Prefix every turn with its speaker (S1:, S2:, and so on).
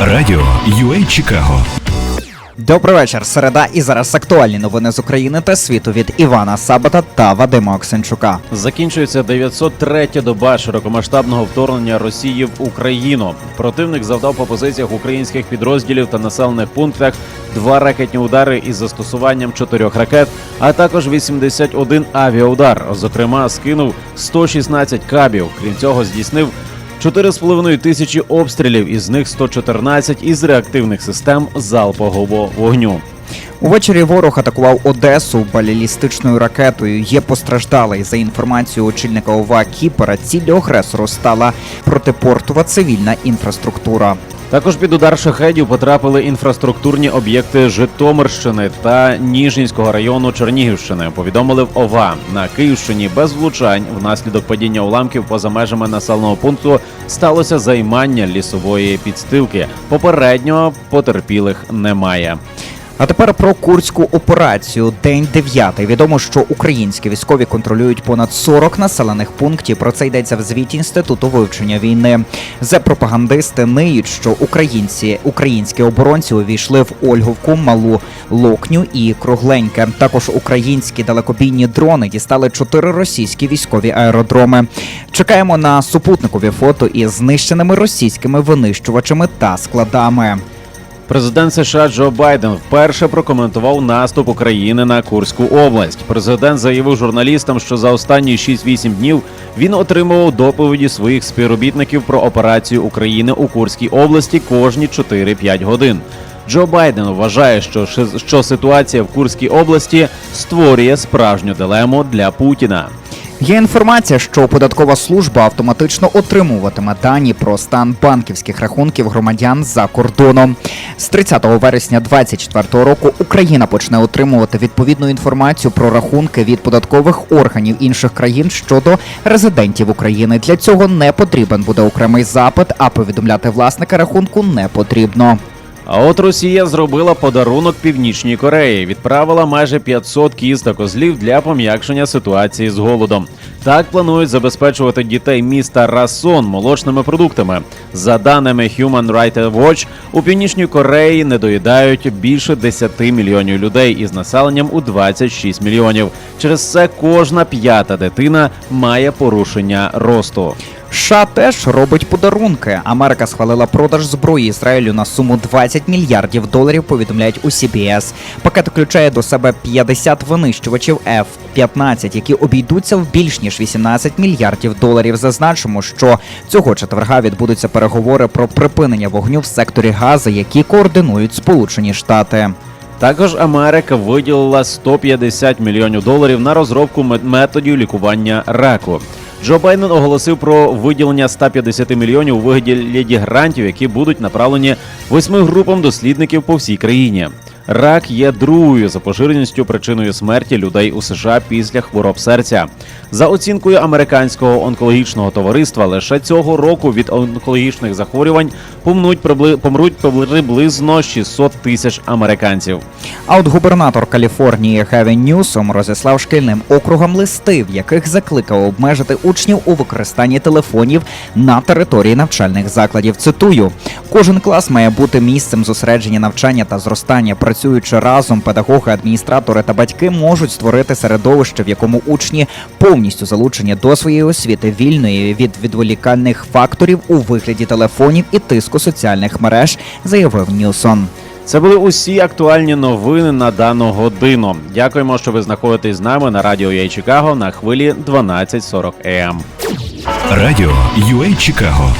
S1: Радіо UA Чикаго.
S2: Добрий вечір. Середа і зараз актуальні новини з України та світу від Івана Сабата та Вадима Оксенчука.
S3: Закінчується 903-я доба широкомасштабного вторгнення Росії в Україну. Противник завдав по позиціях українських підрозділів та населених пунктах два ракетні удари із застосуванням чотирьох ракет, а також 81 авіаудар. Зокрема, скинув 116 кабів. Крім цього, здійснив 4,5 тисячі обстрілів, із них 114 із реактивних систем залпового вогню.
S2: Увечері ворог атакував Одесу балілістичною ракетою. Є постраждалий. За інформацією очільника ОВА Кіпера, ціллю агресору стала протипортова цивільна інфраструктура.
S3: Також під удар шахедів потрапили інфраструктурні об'єкти Житомирщини та Ніжинського району Чернігівщини. Повідомили в ОВА на Київщині без влучань внаслідок падіння уламків поза межами населеного пункту сталося займання лісової підстилки. Попередньо потерпілих немає.
S2: А тепер про курську операцію. День 9. Відомо, що українські військові контролюють понад 40 населених пунктів. Про це йдеться в звіті інституту вивчення війни. Зе пропагандисти ниють, що українці, українські оборонці увійшли в Ольговку, Малу Локню і Кругленьке. Також українські далекобійні дрони дістали чотири російські військові аеродроми. Чекаємо на супутникові фото із знищеними російськими винищувачами та складами.
S3: Президент США Джо Байден вперше прокоментував наступ України на Курську область. Президент заявив журналістам, що за останні 6-8 днів він отримував доповіді своїх співробітників про операцію України у Курській області кожні 4-5 годин. Джо Байден вважає, що, що ситуація в Курській області створює справжню дилему для Путіна.
S2: Є інформація, що податкова служба автоматично отримуватиме дані про стан банківських рахунків громадян за кордоном. З 30 вересня 2024 року Україна почне отримувати відповідну інформацію про рахунки від податкових органів інших країн щодо резидентів України. Для цього не потрібен буде окремий запит, а повідомляти власника рахунку не потрібно.
S3: А от Росія зробила подарунок Північній Кореї, відправила майже 500 кіз та для пом'якшення ситуації з голодом. Так планують забезпечувати дітей міста Расон молочними продуктами. За даними Human Rights Watch, у Північній Кореї не доїдають більше 10 мільйонів людей із населенням у 26 мільйонів. Через це кожна п'ята дитина має порушення росту.
S2: США теж робить подарунки. Америка схвалила продаж зброї Ізраїлю на суму 20 мільярдів доларів. Повідомляють у CBS. Пакет включає до себе 50 винищувачів F-15, які обійдуться в більш ніж 18 мільярдів доларів. Зазначимо, що цього четверга відбудуться переговори про припинення вогню в секторі Гази, які координують Сполучені Штати.
S3: Також Америка виділила 150 мільйонів доларів на розробку мет- методів лікування раку. Джо Байден оголосив про виділення 150 мільйонів у вигляді грантів, які будуть направлені восьми групам дослідників по всій країні. Рак є другою за поширеністю причиною смерті людей у США після хвороб серця. За оцінкою американського онкологічного товариства, лише цього року від онкологічних захворювань помнуть помруть приблизно 600 тисяч американців.
S2: А от губернатор Каліфорнії Гевін Ньюсом розіслав шкільним округам листи, в яких закликав обмежити учнів у використанні телефонів на території навчальних закладів. Цитую: кожен клас має бути місцем зосередження навчання та зростання. Працюючи разом, педагоги, адміністратори та батьки можуть створити середовище, в якому учні повністю залучені до своєї освіти вільної від відволікальних факторів у вигляді телефонів і тиску соціальних мереж, заявив Ньюсон.
S3: Це були усі актуальні новини на дану годину. Дякуємо, що ви знаходитесь з нами на радіо Яй Чикаго на хвилі 12.40 АМ.
S1: Радіо UA Чикаго.